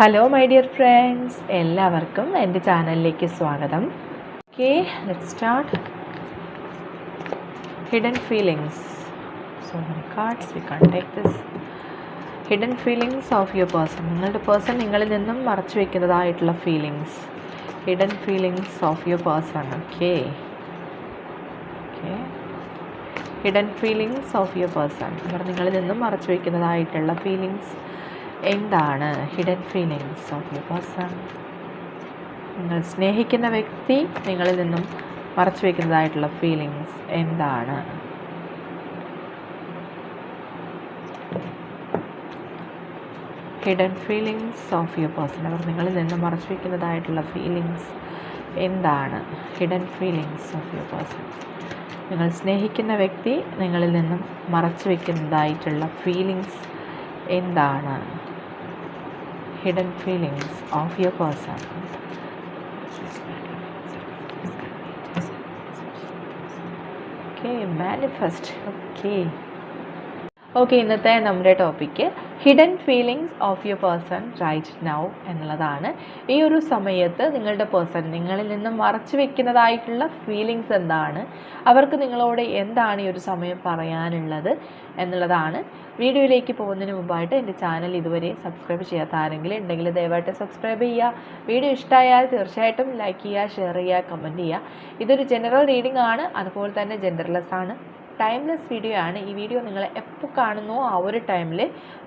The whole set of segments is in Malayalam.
ഹലോ മൈ ഡിയർ ഫ്രണ്ട്സ് എല്ലാവർക്കും എന്റെ ചാനലിലേക്ക് സ്വാഗതം. Okay let start hidden feelings so many cards we can take this hidden feelings of your person നിങ്ങളുടെ പേഴ്സൺ നിങ്ങളിൽ നിന്നും മറച്ചു വയ്ക്കുന്നതായിട്ടുള്ള feelings hidden feelings of your person okay okay hidden feelings of your person അവർ നിങ്ങളിൽ നിന്നും മറച്ചു വയ്ക്കുന്നതായിട്ടുള്ള ഫീലിങ്സ് എന്താണ് hidden feelings of your person നിങ്ങൾ സ്നേഹിക്കുന്ന വ്യക്തി നിങ്ങളിൽ നിന്നും മറച്ചു വയ്ക്കുന്നതായിട്ടുള്ള ഫീലിങ്സ് എന്താണ്? Hidden feelings of your person അവർ നിങ്ങളിൽ നിന്നും മറച്ചു വയ്ക്കുന്നതായിട്ടുള്ള ഫീലിങ്സ് എന്താണ്? Hidden feelings of your person നിങ്ങൾ സ്നേഹിക്കുന്ന വ്യക്തി നിങ്ങളിൽ നിന്നും മറച്ചു വയ്ക്കുന്നതായിട്ടുള്ള ഫീലിങ്സ് എന്താണ്? Hidden feelings of your person okay manifest okay okay ഇന്നത്തെ നമ്മുടെ topic hidden feelings of your person right now എന്നുള്ളതാണ്. ഈ ഒരു സമയത്ത് നിങ്ങളുടെ പേഴ്സൺ നിങ്ങളിൽ നിന്നും മറച്ചു വെക്കുന്നതായിട്ടുള്ള ഫീലിങ്സ് എന്താണ്? അവർക്ക് നിങ്ങളോട് എന്താണ് ഈ ഒരു സമയം പറയാനുള്ളത് എന്നുള്ളതാണ്. വീഡിയോയിലേക്ക് പോകുന്നതിന് മുമ്പായിട്ട് എന്റെ ചാനൽ ഇതുവരെ സബ്സ്ക്രൈബ് ചെയ്യാത്ത ആരെങ്കിലും ഉണ്ടെങ്കിൽ ദയവായിട്ട് സബ്സ്ക്രൈബ് ചെയ്യുക. വീഡിയോ ഇഷ്ടമായാൽ തീർച്ചയായിട്ടും ലൈക്ക് ചെയ്യുക ഷെയർ ചെയ്യുക കമന്റ് ചെയ്യുക. ഇതൊരു ജനറൽ റീഡിംഗ് ആണ്. അതുപോലെ തന്നെ ജെൻഡർലെസ് ആണ്. ടൈംലെസ് വീഡിയോ ആണ്. ഈ വീഡിയോ നിങ്ങൾ എപ്പോൾ കാണുന്നോ ആ ഒരു ടൈമിൽ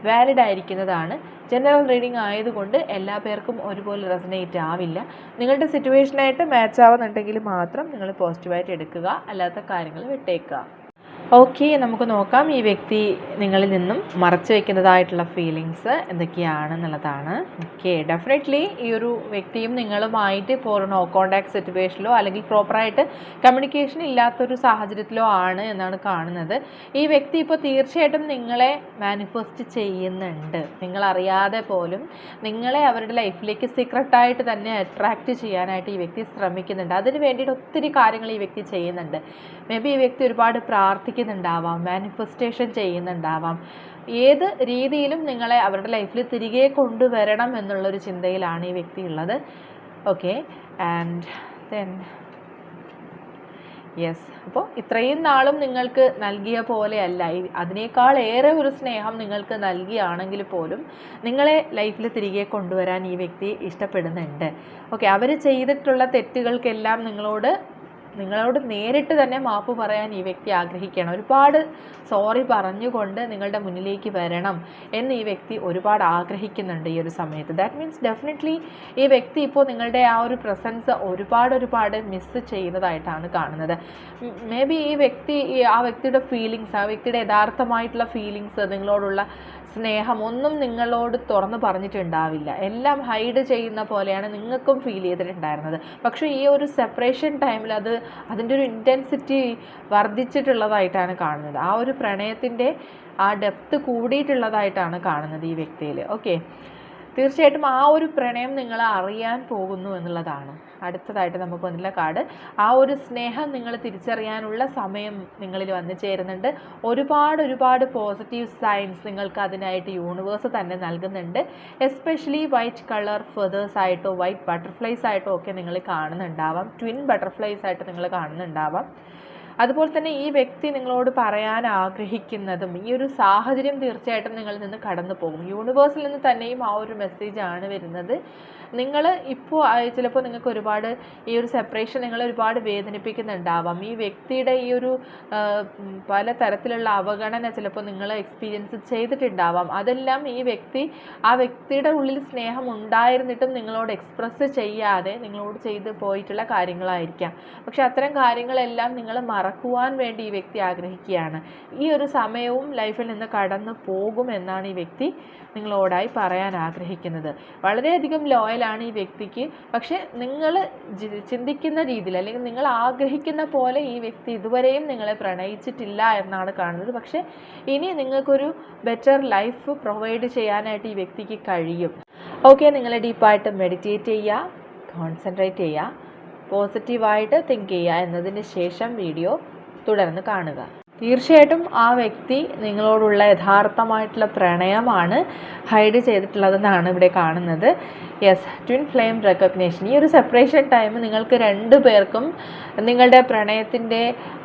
വാലിഡ് ആയിരിക്കുന്നതാണ്. ജനറൽ റീഡിംഗ് ആയതുകൊണ്ട് എല്ലാ പേർക്കും ഒരുപോലെ റെസനേറ്റ് ആവില്ല. നിങ്ങളുടെ സിറ്റുവേഷനായിട്ട് മാച്ച് ആവുന്നുണ്ടെങ്കിൽ മാത്രം നിങ്ങൾ പോസിറ്റീവായിട്ട് എടുക്കുക. അല്ലാത്ത കാര്യങ്ങൾ വിട്ടേക്കുക. ഓക്കെ നമുക്ക് നോക്കാം. ഈ വ്യക്തി നിങ്ങളിൽ നിന്നും മറച്ചു വയ്ക്കുന്നതായിട്ടുള്ള ഫീലിങ്സ് എന്തൊക്കെയാണെന്നുള്ളതാണ്. ഓക്കെ ഡെഫിനറ്റ്ലി ഈ ഒരു വ്യക്തിയും നിങ്ങളുമായിട്ട് ഇപ്പോൾ ഒരു നോ കോണ്ടാക്ട് സിറ്റുവേഷനിലോ അല്ലെങ്കിൽ പ്രോപ്പറായിട്ട് കമ്മ്യൂണിക്കേഷൻ ഇല്ലാത്തൊരു സാഹചര്യത്തിലോ ആണ് എന്നാണ് കാണുന്നത്. ഈ വ്യക്തി ഇപ്പോൾ തീർച്ചയായിട്ടും നിങ്ങളെ മാനിഫെസ്റ്റ് ചെയ്യുന്നുണ്ട്. നിങ്ങളറിയാതെ പോലും നിങ്ങളെ അവരുടെ ലൈഫിലേക്ക് സീക്രട്ടായിട്ട് തന്നെ അട്രാക്റ്റ് ചെയ്യാനായിട്ട് ഈ വ്യക്തി ശ്രമിക്കുന്നുണ്ട്. അതിന് വേണ്ടിയിട്ട് ഒത്തിരി കാര്യങ്ങൾ ഈ വ്യക്തി ചെയ്യുന്നുണ്ട്. മേ ബി ഈ വ്യക്തി ഒരുപാട് പ്രാർത്ഥിക്കുന്നുണ്ടാവാം മാനിഫെസ്റ്റേഷൻ ചെയ്യുന്നുണ്ടാവാം. ഏത് രീതിയിലും നിങ്ങളെ അവരുടെ ലൈഫിൽ തിരികെ കൊണ്ടുവരണം എന്നുള്ളൊരു ചിന്തയിലാണ് ഈ വ്യക്തി ഉള്ളത് ഓക്കെ ആൻഡ് ദെൻ യെസ് അപ്പോൾ ഇത്രയും നാളും നിങ്ങൾക്ക് നൽകിയ പോലെയല്ല അതിനേക്കാൾ ഏറെ ഒരു സ്നേഹം നിങ്ങൾക്ക് നൽകിയാണെങ്കിൽ പോലും നിങ്ങളെ ലൈഫിൽ തിരികെ കൊണ്ടുവരാൻ ഈ വ്യക്തി ഇഷ്ടപ്പെടുന്നുണ്ട്. ഓക്കെ അവർ ചെയ്തിട്ടുള്ള തെറ്റുകൾക്കെല്ലാം നിങ്ങളോട് നിങ്ങളോട് നേരിട്ട് തന്നെ മാപ്പ് പറയാൻ ഈ വ്യക്തി ആഗ്രഹിക്കണം ഒരുപാട് സോറി പറഞ്ഞുകൊണ്ട് നിങ്ങളുടെ മുന്നിലേക്ക് വരണം എന്ന് ഈ വ്യക്തി ഒരുപാട് ആഗ്രഹിക്കുന്നുണ്ട് ഈ ഒരു സമയത്ത്. ദാറ്റ് മീൻസ് ഡെഫിനറ്റ്ലി ഈ വ്യക്തി ഇപ്പോൾ നിങ്ങളുടെ ആ ഒരു പ്രസൻസ് ഒരുപാട് ഒരുപാട് മിസ്സ് ചെയ്യുന്നതായിട്ടാണ് കാണുന്നത്. മേ ബി ഈ വ്യക്തി ആ വ്യക്തിയുടെ ഫീലിങ്സ് ആ വ്യക്തിയുടെ യഥാർത്ഥമായിട്ടുള്ള ഫീലിങ്സ് നിങ്ങളോടുള്ള സ്നേഹം ഒന്നും നിങ്ങളോട് തുറന്ന് പറഞ്ഞിട്ടുണ്ടാവില്ല. എല്ലാം ഹൈഡ് ചെയ്യുന്ന പോലെയാണ് നിങ്ങൾക്കും ഫീൽ ചെയ്തിട്ടുണ്ടായിരുന്നത്. പക്ഷേ ഈ ഒരു സെപ്പറേഷൻ ടൈമിൽ അത് അതിന്റെ ഒരു ഇന്റൻസിറ്റി വർദ്ധിച്ചിട്ടുള്ളതായിട്ടാണ് കാണുന്നത്. ആ ഒരു പ്രണയത്തിന്റെ ആ ഡെപ്ത് കൂടിയിട്ടുള്ളതായിട്ടാണ് കാണുന്നത് ഈ വ്യക്തിയിൽ. ഓക്കെ തീർച്ചയായിട്ടും ആ ഒരു പ്രണയം നിങ്ങൾ അറിയാൻ പോകുന്നു എന്നുള്ളതാണ്. അടുത്തതായിട്ട് നമുക്ക് വന്നില്ല കാർഡ്. ആ ഒരു സ്നേഹം നിങ്ങൾ തിരിച്ചറിയാനുള്ള സമയം നിങ്ങളിൽ വന്നു ചേരുന്നുണ്ട്. ഒരുപാട് ഒരുപാട് പോസിറ്റീവ് സൈൻസ് നിങ്ങൾക്ക് അതിനായിട്ട് യൂണിവേഴ്സ് തന്നെ നൽകുന്നുണ്ട്. എസ്പെഷ്യലി വൈറ്റ് കളർ ഫെതേഴ്സ് ആയിട്ടോ വൈറ്റ് ബട്ടർഫ്ലൈസ് ആയിട്ടോ ഒക്കെ നിങ്ങൾ കാണുന്നുണ്ടാവാം. ട്വിൻ ബട്ടർഫ്ലൈസ് ആയിട്ട് നിങ്ങൾ കാണുന്നുണ്ടാവാം. അതുപോലെ തന്നെ ഈ വ്യക്തി നിങ്ങളോട് പറയാൻ ആഗ്രഹിക്കുന്നതും ഈ ഒരു സാഹചര്യം തീർച്ചയായിട്ടും നിങ്ങളിൽ നിന്ന് കടന്നു പോകും. യൂണിവേഴ്സിൽ നിന്ന് തന്നെയും ആ ഒരു ആണ് വരുന്നത്. നിങ്ങൾ ഇപ്പോൾ ചിലപ്പോൾ നിങ്ങൾക്ക് ഒരുപാട് ഈ ഒരു സെപ്പറേഷൻ നിങ്ങൾ ഒരുപാട് വേദനിപ്പിക്കുന്നുണ്ടാവാം. ഈ വ്യക്തിയുടെ ഈ ഒരു പല തരത്തിലുള്ള അവഗണന ചിലപ്പോൾ നിങ്ങൾ എക്സ്പീരിയൻസ് ചെയ്തിട്ടുണ്ടാവാം. അതെല്ലാം ഈ വ്യക്തി ആ വ്യക്തിയുടെ ഉള്ളിൽ സ്നേഹം ഉണ്ടായിരുന്നിട്ടും നിങ്ങളോട് എക്സ്പ്രസ് ചെയ്യാതെ നിങ്ങളോട് ചെയ്ത് പോയിട്ടുള്ള കാര്യങ്ങളായിരിക്കാം. പക്ഷെ അത്തരം കാര്യങ്ങളെല്ലാം നിങ്ങൾ മറക്കുവാൻ വേണ്ടി ഈ വ്യക്തി ആഗ്രഹിക്കുകയാണ്. ഈ ഒരു സമയവും ലൈഫിൽ നിന്ന് കടന്നു പോകും എന്നാണ് ഈ വ്യക്തി നിങ്ങളോടായി പറയാൻ ആഗ്രഹിക്കുന്നത്. വളരെയധികം ലോയലാണ് ഈ വ്യക്തിക്ക്. പക്ഷേ നിങ്ങൾ ചിന്തിക്കുന്ന രീതിയിൽ അല്ലെങ്കിൽ നിങ്ങൾ ആഗ്രഹിക്കുന്ന പോലെ ഈ വ്യക്തി ഇതുവരെയും നിങ്ങളെ പ്രണയിച്ചിട്ടില്ല എന്നാണ് കാണുന്നത്. പക്ഷേ ഇനി നിങ്ങൾക്കൊരു ബെറ്റർ ലൈഫ് പ്രൊവൈഡ് ചെയ്യാനായിട്ട് ഈ വ്യക്തിക്ക് കഴിയും. ഓക്കെ നിങ്ങൾ ഡീപ്പായിട്ട് മെഡിറ്റേറ്റ് ചെയ്യുക കോൺസെൻട്രേറ്റ് ചെയ്യുക. പോസിറ്റീവായിട്ട് തിങ്ക് ചെയ്യുക എന്നതിന് ശേഷം വീഡിയോ തുടർന്ന് കാണുക. തീർച്ചയായിട്ടും ആ വ്യക്തി നിങ്ങളോടുള്ള യഥാർത്ഥമായിട്ടുള്ള പ്രണയമാണ് ഹൈഡ് ചെയ്തിട്ടുള്ളതെന്നാണ് ഇവിടെ കാണുന്നത്. യെസ് ട്വിൻ ഫ്ലെയിം റെക്കഗ്നേഷൻ ഈ ഒരു സെപ്പറേഷൻ ടൈം നിങ്ങൾക്ക് രണ്ടു പേർക്കും നിങ്ങളുടെ പ്രണയത്തിന്റെ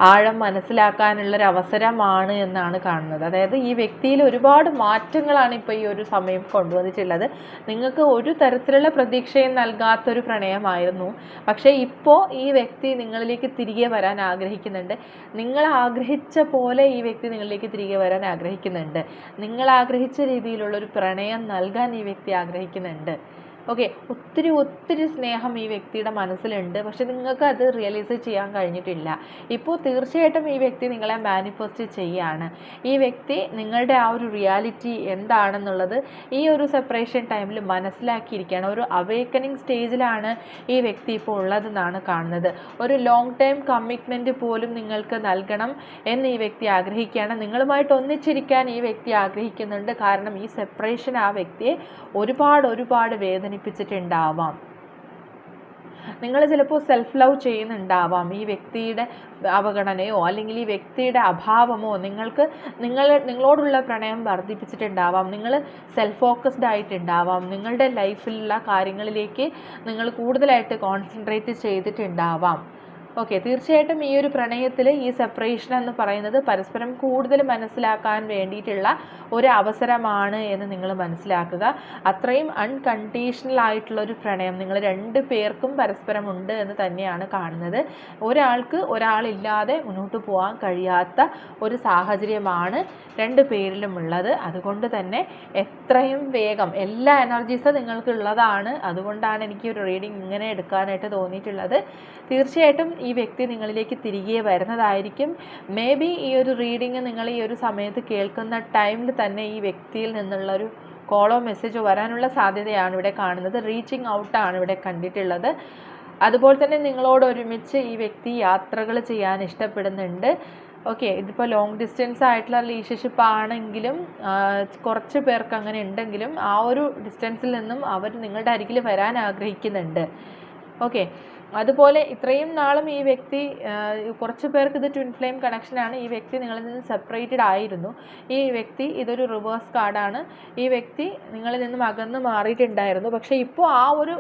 ആഴം മനസ്സിലാക്കാനുള്ളൊരു അവസരമാണ് എന്നാണ് കാണുന്നത്. അതായത് ഈ വ്യക്തിയിൽ ഒരുപാട് മാറ്റങ്ങളാണ് ഇപ്പോൾ ഈ ഒരു സമയം കൊണ്ടുവന്നിട്ടുള്ളത്. നിങ്ങൾക്ക് ഒരു തരത്തിലുള്ള പ്രതീക്ഷയും നൽകാത്തൊരു പ്രണയമായിരുന്നു. പക്ഷേ ഇപ്പോൾ ഈ വ്യക്തി നിങ്ങളിലേക്ക് തിരികെ വരാൻ ആഗ്രഹിക്കുന്നുണ്ട്. നിങ്ങൾ ആഗ്രഹിച്ച പോലെ ഈ വ്യക്തി നിങ്ങളിലേക്ക് തിരികെ വരാൻ ആഗ്രഹിക്കുന്നുണ്ട്. നിങ്ങൾ ആഗ്രഹിച്ച രീതിയിലുള്ള ഒരു പ്രണയം നൽകാൻ ഈ വ്യക്തി ആഗ്രഹിക്കുന്നുണ്ട്. ഓക്കെ ഒത്തിരി ഒത്തിരി സ്നേഹം ഈ വ്യക്തിയുടെ മനസ്സിലുണ്ട്. പക്ഷെ നിങ്ങൾക്ക് അത് റിയലൈസ് ചെയ്യാൻ കഴിഞ്ഞിട്ടില്ല. ഇപ്പോൾ തീർച്ചയായിട്ടും ഈ വ്യക്തി നിങ്ങളെ മാനിഫെസ്റ്റ് ചെയ്യാണ്. ഈ വ്യക്തി നിങ്ങളുടെ ആ ഒരു റിയാലിറ്റി എന്താണെന്നുള്ളത് ഈ ഒരു സെപ്പറേഷൻ ടൈമിൽ മനസ്സിലാക്കിയിരിക്കുകയാണ്. ഒരു അവേക്കനിങ് സ്റ്റേജിലാണ് ഈ വ്യക്തി ഇപ്പോൾ ഉള്ളതെന്നാണ് കാണുന്നത്. ഒരു ലോങ് ടൈം കമ്മിറ്റ്മെന്റ് പോലും നിങ്ങൾക്ക് നൽകണം എന്ന് ഈ വ്യക്തി ആഗ്രഹിക്കുകയാണ്. നിങ്ങളുമായിട്ട് ഒന്നിച്ചിരിക്കാൻ ഈ വ്യക്തി ആഗ്രഹിക്കുന്നുണ്ട്. കാരണം ഈ സെപ്പറേഷൻ ആ വ്യക്തിയെ ഒരുപാട് ഒരുപാട് വേദനിപ്പിച്ചിട്ടുണ്ടാവാം നിങ്ങൾ ചിലപ്പോൾ സെൽഫ് ലവ് ചെയ്യുന്നുണ്ടാവാം. ഈ വ്യക്തിയുടെ അവഗണനയോ അല്ലെങ്കിൽ ഈ വ്യക്തിയുടെ അഭാവമോ നിങ്ങൾക്ക് നിങ്ങൾ നിങ്ങളോടുള്ള പ്രണയം വർദ്ധിപ്പിച്ചിട്ടുണ്ടാവാം. നിങ്ങൾ സെൽഫ് ഫോക്കസ്ഡ് ആയിട്ടുണ്ടാവാം. നിങ്ങളുടെ ലൈഫിലുള്ള കാര്യങ്ങളിലേക്ക് നിങ്ങൾ കൂടുതലായിട്ട് കോൺസെൻട്രേറ്റ് ചെയ്തിട്ടുണ്ടാവാം. ഓക്കെ തീർച്ചയായിട്ടും ഈ ഒരു പ്രണയത്തിൽ ഈ സെപ്പറേഷൻ എന്ന് പറയുന്നത് പരസ്പരം കൂടുതൽ മനസ്സിലാക്കാൻ വേണ്ടിയിട്ടുള്ള ഒരു അവസരമാണ് എന്ന് നിങ്ങൾ മനസ്സിലാക്കുക. അത്രയും അൺകണ്ടീഷണൽ ആയിട്ടുള്ള ഒരു പ്രണയം നിങ്ങൾ രണ്ട് പേർക്കും പരസ്പരം ഉണ്ട് എന്ന് തന്നെയാണ് കാണുന്നത്. ഒരാൾക്ക് ഒരാളില്ലാതെ മുന്നോട്ട് പോകാൻ കഴിയാത്ത ഒരു സാഹചര്യമാണ് രണ്ട് പേരിലും ഉള്ളത്. അതുകൊണ്ട് തന്നെ എത്രയും വേഗം എല്ലാ എനർജീസും നിങ്ങൾക്കുള്ളതാണ്. അതുകൊണ്ടാണ് എനിക്ക് ഒരു റീഡിംഗ് ഇങ്ങനെ എടുക്കാനായിട്ട് തോന്നിയിട്ടുള്ളത്. തീർച്ചയായിട്ടും വ്യക്തി നിങ്ങളിലേക്ക് തിരികെ വരുന്നതായിരിക്കും. മേ ബി ഈ ഒരു റീഡിങ് നിങ്ങൾ ഈ ഒരു സമയത്ത് കേൾക്കുന്ന ടൈമിൽ തന്നെ ഈ വ്യക്തിയിൽ നിന്നുള്ളൊരു കോളോ മെസ്സേജോ വരാനുള്ള സാധ്യതയാണ് ഇവിടെ കാണുന്നത്. റീച്ചിങ് ഔട്ടാണ് ഇവിടെ കണ്ടിട്ടുള്ളത്. അതുപോലെ തന്നെ നിങ്ങളോട് ഒരുമിച്ച് ഈ വ്യക്തി യാത്രകൾ ചെയ്യാൻ ഇഷ്ടപ്പെടുന്നുണ്ട്. ഓക്കെ ഇതിപ്പോൾ ലോങ് ഡിസ്റ്റൻസ് ആയിട്ടുള്ള റിലേഷൻഷിപ്പ് ആണെങ്കിലും കുറച്ച് പേർക്ക് അങ്ങനെ ഉണ്ടെങ്കിലും ആ ഒരു ഡിസ്റ്റൻസിൽ നിന്നും അവർ നിങ്ങളുടെ അരികിൽ വരാൻ ആഗ്രഹിക്കുന്നുണ്ട്. ഓക്കെ അതുപോലെ ഇത്രയും നാളും ഈ വ്യക്തി കുറച്ച് പേർക്ക് ഇത് ട്വിൻ ഫ്ലെയിം കണക്ഷനാണ് ഈ വ്യക്തി നിങ്ങളിൽ നിന്ന് സെപ്പറേറ്റഡ് ആയിരുന്നു. ഈ വ്യക്തി ഇതൊരു റിവേഴ്സ് കാർഡാണ് ഈ വ്യക്തി നിങ്ങളിൽ നിന്നും അകന്ന് മാറിയിട്ടുണ്ടായിരുന്നു. പക്ഷേ ഇപ്പോൾ ആ ഒരു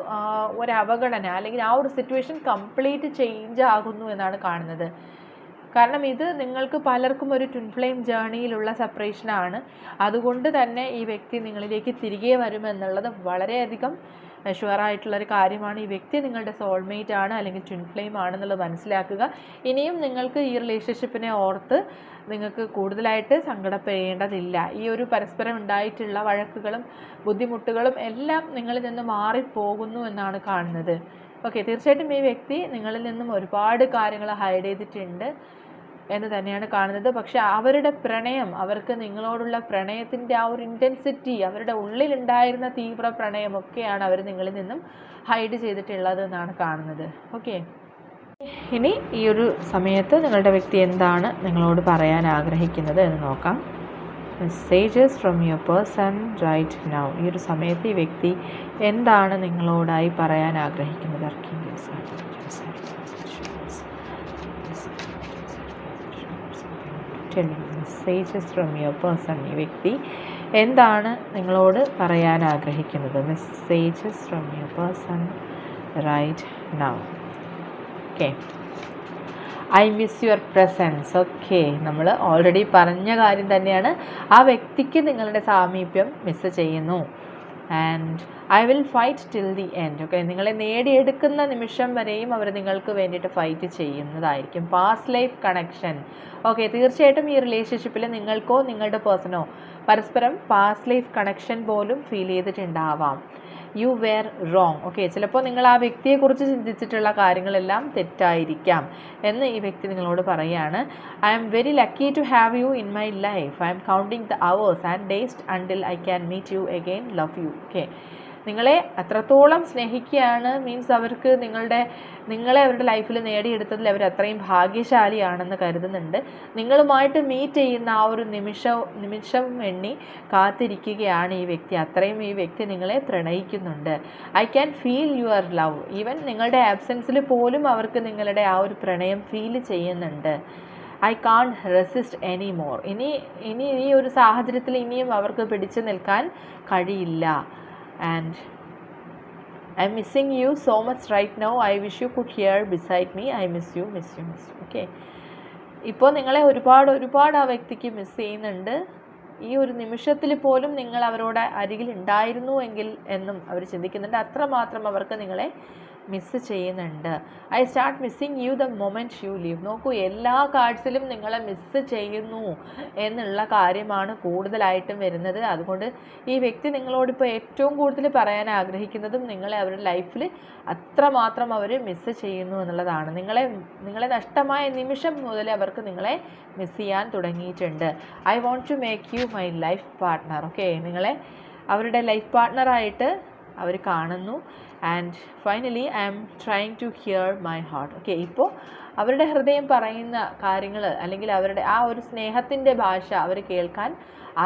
ഒരു അവഗണന അല്ലെങ്കിൽ ആ ഒരു സിറ്റുവേഷൻ കംപ്ലീറ്റ് ചേഞ്ച് ആകുന്നു എന്നാണ് കാണുന്നത്. കാരണം ഇത് നിങ്ങൾക്ക് പലർക്കും ഒരു ട്വിൻ ഫ്ലെയിം ജേണിയിലുള്ള സെപ്പറേഷനാണ് അതുകൊണ്ട് തന്നെ ഈ വ്യക്തി നിങ്ങളിലേക്ക് തിരികെ വരുമെന്നുള്ളത് വളരെയധികം ഷുവർ ആയിട്ടുള്ളൊരു കാര്യമാണ്. ഈ വ്യക്തി നിങ്ങളുടെ സോൾമേറ്റ് ആണ് അല്ലെങ്കിൽ ട്വിൻ ഫ്ലെയിം ആണെന്നുള്ളത് മനസ്സിലാക്കുക. ഇനിയും നിങ്ങൾക്ക് ഈ റിലേഷൻഷിപ്പിനെ ഓർത്ത് നിങ്ങൾക്ക് കൂടുതലായിട്ട് സങ്കടപ്പെടേണ്ടതില്ല. ഈ ഒരു പരസ്പരം ഉണ്ടായിട്ടുള്ള വഴക്കുകളും ബുദ്ധിമുട്ടുകളും എല്ലാം നിങ്ങളിൽ നിന്ന് മാറിപ്പോകുന്നു എന്നാണ് കാണുന്നത്. ഓക്കെ തീർച്ചയായിട്ടും ഈ വ്യക്തി നിങ്ങളിൽ നിന്നും ഒരുപാട് കാര്യങ്ങൾ ഹൈഡ് ചെയ്തിട്ടുണ്ട്. എന്ന് തന്നെയാണ് കാണുന്നത്. പക്ഷേ അവരുടെ പ്രണയം അവർക്ക് നിങ്ങളോടുള്ള പ്രണയത്തിന്റെ ആ ഒരു ഇന്റൻസിറ്റി അവരുടെ ഉള്ളിലുണ്ടായിരുന്ന തീവ്ര പ്രണയമൊക്കെയാണ് അവർ നിങ്ങളിൽ നിന്നും ഹൈഡ് ചെയ്തിട്ടുള്ളത് എന്നാണ് കാണുന്നത്. ഓക്കെ ഇനി ഈ ഒരു സമയത്ത് നിങ്ങളുടെ വ്യക്തി എന്താണ് നിങ്ങളോട് പറയാൻ ആഗ്രഹിക്കുന്നത് എന്ന് നോക്കാം. Messages from your person right now ഈ ഒരു സമയത്ത് ഈ വ്യക്തി എന്താണ് നിങ്ങളോടായി പറയാൻ ആഗ്രഹിക്കുന്നത്? Archangels, Me messages from your person ഈ വ്യക്തി എന്താണ് നിങ്ങളോട് പറയാൻ ആഗ്രഹിക്കുന്നത്? Messages from your person right now okay I miss your presence okay നമ്മൾ ഓൾറെഡി പറഞ്ഞ കാര്യം തന്നെയാണ്. ആ വ്യക്തിക്ക് നിങ്ങളുടെ സാമീപ്യം മിസ് ചെയ്യുന്നു. And I will fight till the end okay നിങ്ങളെ നേടിയെടുക്കുന്ന നിമിഷം വരെയും അവർ നിങ്ങൾക്ക് വേണ്ടിയിട്ട് ഫൈറ്റ് ചെയ്യുന്നതായിരിക്കും. പാസ്റ്റ് ലൈഫ് കണക്ഷൻ ഓക്കെ തീർച്ചയായിട്ടും ഈ റിലേഷൻഷിപ്പിൽ നിങ്ങൾക്കോ നിങ്ങളുടെ പേഴ്സണോ പരസ്പരം പാസ്റ്റ് ലൈഫ് കണക്ഷൻ പോലും ഫീൽ ചെയ്തിട്ടുണ്ടാവാം. യു വെയർ റോങ് ഓക്കെ ചിലപ്പോൾ നിങ്ങൾ ആ വ്യക്തിയെക്കുറിച്ച് ചിന്തിച്ചിട്ടുള്ള കാര്യങ്ങളെല്ലാം തെറ്റായിരിക്കാം എന്ന് ഈ വ്യക്തി നിങ്ങളോട് പറയുകയാണ്. I am very lucky to have you in my life I'm counting the hours and days until I can meet you again love you okay നിങ്ങളെ അത്രത്തോളം സ്നേഹിക്കുകയാണ് മീൻസ് അവർക്ക് നിങ്ങളുടെ നിങ്ങളെ അവരുടെ ലൈഫിൽ നേടിയെടുത്തതിൽ അവർ അത്രയും ഭാഗ്യശാലിയാണെന്ന് കരുതുന്നുണ്ട്. നിങ്ങളുമായിട്ട് മീറ്റ് ചെയ്യുന്ന ആ ഒരു നിമിഷം നിമിഷം എണ്ണി കാത്തിരിക്കുകയാണ് ഈ വ്യക്തി. അത്രയും ഈ വ്യക്തി നിങ്ങളെ പ്രണയിക്കുന്നുണ്ട്. I can feel your love even നിങ്ങളുടെ ആബ്സെൻസിൽ പോലും അവർക്ക് നിങ്ങളുടെ ആ ഒരു പ്രണയം ഫീൽ ചെയ്യുന്നുണ്ട്. I can't resist any more ഇനി ഇനി ഈ ഒരു സാഹചര്യത്തിൽ ഇനിയും അവർക്ക് പിടിച്ചു നിൽക്കാൻ കഴിയില്ല. And I'm missing you so much right now I wish you could here beside me I miss you miss you miss you okay ഇപ്പോൾ നിങ്ങളെ ഒരുപാട് ഒരുപാട് ആ വ്യക്തിക്ക് മിസ് ചെയ്യുന്നുണ്ട്. ഈ ഒരു നിമിഷത്തിൽ പോലും നിങ്ങൾ അവരോട് അരികിൽ ഉണ്ടായിരുന്നു എങ്കിൽ എന്നും അവർ ചിന്തിക്കുന്നുണ്ട്. അത്രമാത്രം അവർക്ക് നിങ്ങളെ മിസ്സ് ചെയ്യുന്നുണ്ട്. I start missing you the moment you leave നോക്കൂ എല്ലാ കാർഡ്സിലും നിങ്ങളെ മിസ്സ് ചെയ്യുന്നു എന്നുള്ള കാര്യമാണ് കൂടുതലായിട്ടും വരുന്നത്. അതുകൊണ്ട് ഈ വ്യക്തി നിങ്ങളോടിപ്പോൾ ഏറ്റവും കൂടുതൽ പറയാൻ ആഗ്രഹിക്കുന്നതും നിങ്ങളെ അവരുടെ ലൈഫിൽ അത്രമാത്രം അവർ മിസ്സ് ചെയ്യുന്നു എന്നുള്ളതാണ്. നിങ്ങളെ നിങ്ങളെ നഷ്ടമായ നിമിഷം മുതൽ അവർക്ക് നിങ്ങളെ മിസ് ചെയ്യാൻ തുടങ്ങിയിട്ടുണ്ട്. I want to make you my life partner okay നിങ്ങളെ അവരുടെ ലൈഫ് പാർട്ട്ണറായിട്ട് അവർ കാണുന്നു. And finally I am trying to hear my heart okay ഇപ്പോൾ അവരുടെ ഹൃദയം പറയുന്ന കാര്യങ്ങൾ അല്ലെങ്കിൽ അവരുടെ ആ ഒരു സ്നേഹത്തിന്റെ ഭാഷ അവർ കേൾക്കാൻ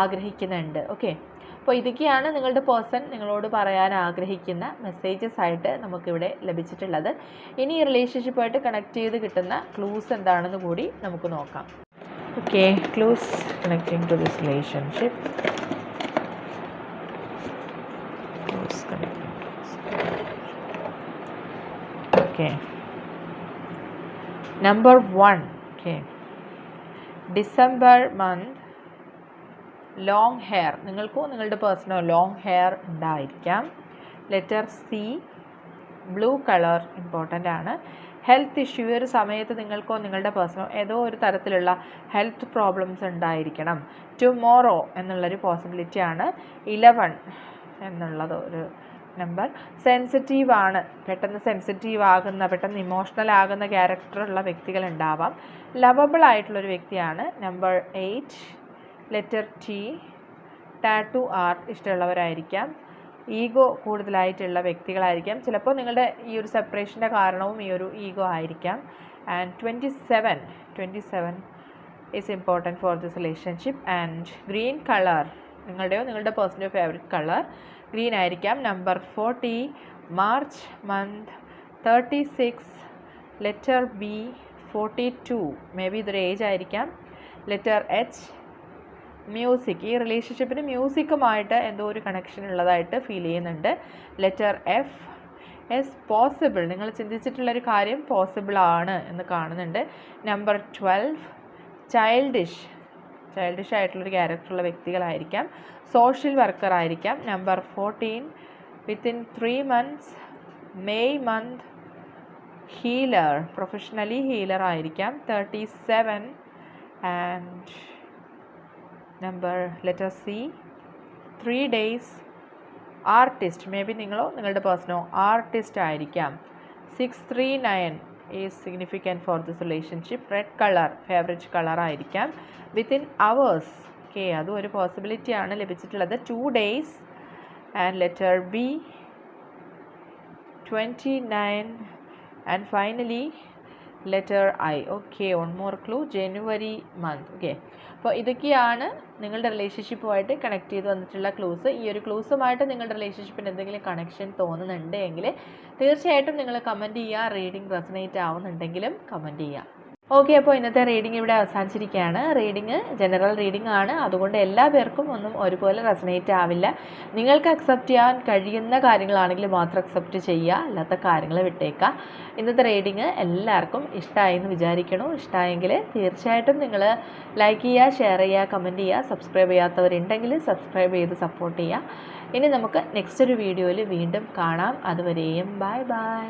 ആഗ്രഹിക്കുന്നുണ്ട്. ഓക്കെ അപ്പോൾ ഇതൊക്കെയാണ് നിങ്ങളുടെ പേഴ്സൺ നിങ്ങളോട് പറയാൻ ആഗ്രഹിക്കുന്ന മെസ്സേജസ് ആയിട്ട് നമുക്കിവിടെ ലഭിച്ചിട്ടുള്ളത്. ഇനി ഈ റിലേഷൻഷിപ്പായിട്ട് കണക്ട് ചെയ്ത് കിട്ടുന്ന ക്ലൂസ് എന്താണെന്ന് കൂടി നമുക്ക് നോക്കാം. Okay clues connecting to this relationship clues connecting okay number one okay December month long hair നിങ്ങൾക്കോ നിങ്ങളുടെ പേഴ്സണോ ലോങ് ഹെയർ ഉണ്ടായിരിക്കാം. Letter C blue colour important ആണ്. ഹെൽത്ത് ഇഷ്യൂ ഒരു സമയത്ത് നിങ്ങൾക്കോ നിങ്ങളുടെ പേഴ്സണോ ഏതോ ഒരു തരത്തിലുള്ള ഹെൽത്ത് പ്രോബ്ലംസ് ഉണ്ടായിരിക്കണം. ടുമോറോ എന്നുള്ളൊരു പോസിബിലിറ്റിയാണ് ഇലവൺ എന്നുള്ളത് ഒരു നമ്പർ. സെൻസിറ്റീവ് ആണ്. പെട്ടെന്ന് സെൻസിറ്റീവ് ആകുന്ന പെട്ടെന്ന് ഇമോഷണൽ ആകുന്ന ക്യാരക്ടറുള്ള വ്യക്തികൾ ഉണ്ടാവാം. ലവബിൾ ആയിട്ടുള്ളൊരു വ്യക്തിയാണ്. Number eight letter T tattoo art ഇഷ്ടമുള്ളവരായിരിക്കാം. Ego കൂടുതലായിട്ടുള്ള വ്യക്തികളായിരിക്കാം. ചിലപ്പോൾ നിങ്ങളുടെ ഈ ഒരു സെപ്പറേഷന്റെ കാരണവും ഈ ഒരു ഈഗോ ആയിരിക്കാം. And twenty seven twenty seven is important for this relationship and green colour നിങ്ങളുടെയോ നിങ്ങളുടെ പേഴ്സന്റെയോ ഫേവറേറ്റ് കളർ ഗ്രീൻ ആയിരിക്കാം. Number forty March month thirty six letter B forty two may be ഇതൊരു ഏജ് ആയിരിക്കാം. ലെറ്റർ എച്ച് മ്യൂസിക് ഈ റിലേഷൻഷിപ്പിന് മ്യൂസിക്കുമായിട്ട് എന്തോ ഒരു കണക്ഷൻ ഉള്ളതായിട്ട് ഫീൽ ചെയ്യുന്നുണ്ട്. ലെറ്റർ എഫ് എസ് പോസിബിൾ നിങ്ങൾ ചിന്തിച്ചിട്ടുള്ളൊരു കാര്യം പോസിബിൾ ആണ് എന്ന് കാണുന്നുണ്ട്. നമ്പർ ട്വൽവ് ചൈൽഡിഷ് ചൈൽഡിഷ് ആയിട്ടുള്ളൊരു ക്യാരക്ടറുള്ള വ്യക്തികളായിരിക്കാം. സോഷ്യൽ വർക്കർ ആയിരിക്കാം. Number fourteen within three months May month healer professionally healer ആയിരിക്കാം. Thirty seven and number letter C three days artist may be നിങ്ങളോ നിങ്ങളുടെ പേഴ്സണോ ആർട്ടിസ്റ്റ് ആയിരിക്കാം. Six three nine is significant for this relationship red colour favourite colour ആയിരിക്കാം. വിത്തിൻ അവേഴ്സ് ഓക്കെ അതും ഒരു പോസിബിലിറ്റി ആണ് ലഭിച്ചിട്ടുള്ളത്. Two days and letter B twenty nine and finally letter I okay one more clue January month okay അപ്പോൾ ഇതൊക്കെയാണ് നിങ്ങളുടെ റിലേഷൻഷിപ്പുമായിട്ട് കണക്ട് ചെയ്ത് വന്നിട്ടുള്ള ക്ലൂസ് ഈ ഒരു ക്ലൂസുമായിട്ട് നിങ്ങളുടെ റിലേഷൻഷിപ്പിന് എന്തെങ്കിലും കണക്ഷൻ തോന്നുന്നുണ്ടെങ്കിൽ തീർച്ചയായിട്ടും നിങ്ങൾ കമന്റ് ചെയ്യുക റീഡിംഗ് റെസനേറ്റ് ആവുന്നുണ്ടെങ്കിലും കമന്റ് ചെയ്യുക. ഓക്കെ അപ്പോൾ ഇന്നത്തെ റീഡിംഗ് ഇവിടെ അവസാനിച്ചിരിക്കുകയാണ്. റീഡിംഗ് ജനറൽ റീഡിംഗ് ആണ്. അതുകൊണ്ട് എല്ലാ പേർക്കും ഒന്നും ഒരുപോലെ റെസനേറ്റ് ആവില്ല. നിങ്ങൾക്ക് അക്സെപ്റ്റ് ചെയ്യാൻ കഴിയുന്ന കാര്യങ്ങളാണെങ്കിൽ മാത്രം അക്സെപ്റ്റ് ചെയ്യുക. അല്ലാത്ത കാര്യങ്ങൾ വിട്ടേക്കുക. ഇന്നത്തെ റീഡിംഗ് എല്ലാവർക്കും ഇഷ്ടമായി എന്ന് വിചാരിക്കണു. ഇഷ്ടമായെങ്കിൽ തീർച്ചയായിട്ടും നിങ്ങൾ ലൈക്ക് ചെയ്യുക ഷെയർ ചെയ്യുക കമന്റ് ചെയ്യുക സബ്സ്ക്രൈബ് ചെയ്യാത്തവരുണ്ടെങ്കിൽ സബ്സ്ക്രൈബ് ചെയ്ത് സപ്പോർട്ട് ചെയ്യുക. ഇനി നമുക്ക് നെക്സ്റ്റ് ഒരു വീഡിയോയിൽ വീണ്ടും കാണാം. അതുവരെയും ബൈ ബൈ